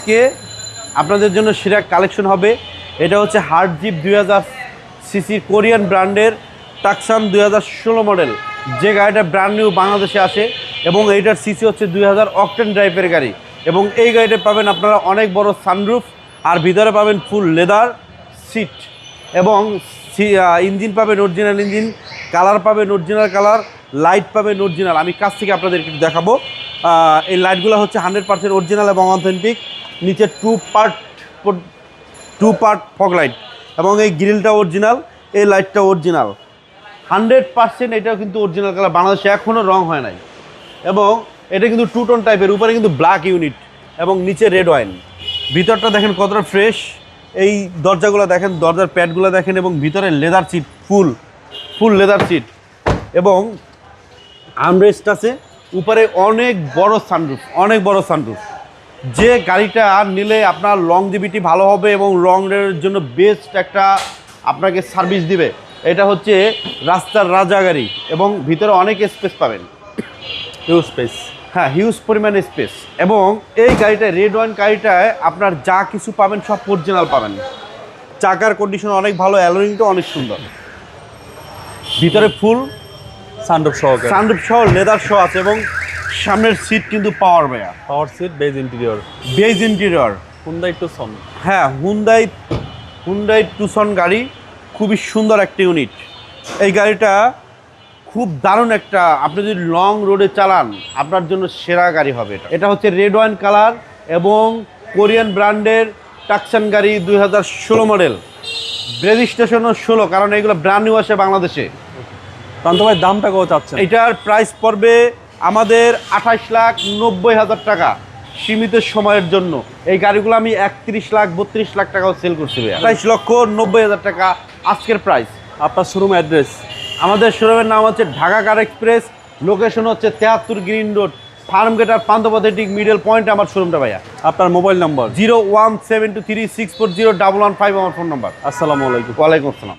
আজকে আপনাদের জন্য সেরা কালেকশন হবে। এটা হচ্ছে হার্ড জিপ দুই হাজার সিসির কোরিয়ান ব্র্যান্ডের টাকসান দুই হাজার ষোলো মডেল। যে গাড়িটা ব্র্যান্ড নিউ বাংলাদেশে আসে এবং এইটার সিসি হচ্ছে দুই হাজার অকটেন ড্রাইভের গাড়ি। এবং এই গাড়িটা পাবেন আপনারা অনেক বড় সানরুফ আর ভিতরে পাবেন ফুল লেদার সিট এবং ইঞ্জিন পাবেন অরিজিনাল ইঞ্জিন কালার পাবেন অরিজিনাল কালার লাইট পাবেন অরিজিনাল আমি কাছ থেকে আপনাদের একটু দেখাবো। এই লাইটগুলো হচ্ছে হান্ড্রেড পার্সেন্ট অরিজিনাল এবং অথেন্টিক নিচে two part two part fog light এবং এই গ্রিলটা অরিজিনাল এই লাইটটা অরিজিনাল হান্ড্রেড পার্সেন্ট এটাও কিন্তু অরিজিনাল কালার বাংলাদেশে এখনও রং হয় নাই। এবং এটা কিন্তু টু টোন টাইপের উপরে কিন্তু ব্ল্যাক ইউনিট এবং নিচে রেড ওয়াইন ভিতরটা দেখেন কতটা ফ্রেশ এই দরজাগুলো দেখেন, দরজার প্যাডগুলো দেখেন এবং ভিতরে leather seat full full leather seat এবং আর্মরেস্ট আছে, উপরে অনেক বড় সানরুফ অনেক বড় সানরুফ যে গাড়িটা নিলে আপনার লং লংজিভিটি ভালো হবে এবং লং রাইডের জন্য বেস্ট একটা আপনাকে সার্ভিস দিবে এটা হচ্ছে রাস্তার রাজা গাড়ি এবং ভিতরে অনেক স্পেস পাবেন। হিউজ স্পেস হ্যাঁ হিউজ পরিমাণ স্পেস এবং এই গাড়িটা রেড ওয়ান গাড়িটায় আপনার যা কিছু পাবেন সব অরিজিনাল পাবেন। চাকার কন্ডিশন অনেক ভালো অ্যালোরিংটা অনেক সুন্দর। ভিতরে ফুল সানরুফ সহকারে। সানরুফ সহ লেদার সহ আছে এবং সামনের সিট কিন্তু পাওয়ার বেয়া power seat beige interior beige interior Hyundai Tucson হ্যাঁ হুন্দাই হুন্দাই টুসন গাড়ি খুবই সুন্দর একটা ইউনিট এই গাড়িটা খুব দারুণ একটা আপনি যদি লং রোডে চালান আপনার জন্য সেরা গাড়ি হবে এটা। এটা হচ্ছে রেড ওয়াইন কালার এবং কোরিয়ান ব্র্যান্ডের টাকসান গাড়ি দুই হাজার ষোলো মডেল রেজিস্ট্রেশনও ষোলো কারণ এগুলো ব্র্যান্ড নিউ আসে বাংলাদেশে। প্রান্ত ভাই দামটা কত চাচ্ছেন? এটার প্রাইস পড়বে আমাদের আঠাশ লাখ নব্বই হাজার টাকা সীমিত সময়ের জন্য। এই গাড়িগুলো আমি একত্রিশ লাখ বত্রিশ লাখ টাকাও সেল করছি আঠাইশ লক্ষ নব্বই হাজার টাকা আজকের প্রাইস আপনার শোরুম অ্যাড্রেস আমাদের শোরুমের নাম হচ্ছে ঢাকা কার এক্সপ্রেস লোকেশন হচ্ছে তেহাত্তর গ্রিন রোড ফার্ম গেট আর পান্তপথেটিক মিডল পয়েন্ট আমার শোরুমটা ভাইয়া। আপনার mobile number zero one seven two three six four zero double one five আমার ফোন নাম্বার আসসালামু আলাইকুম। ওয়ালাইকুম আসসালাম।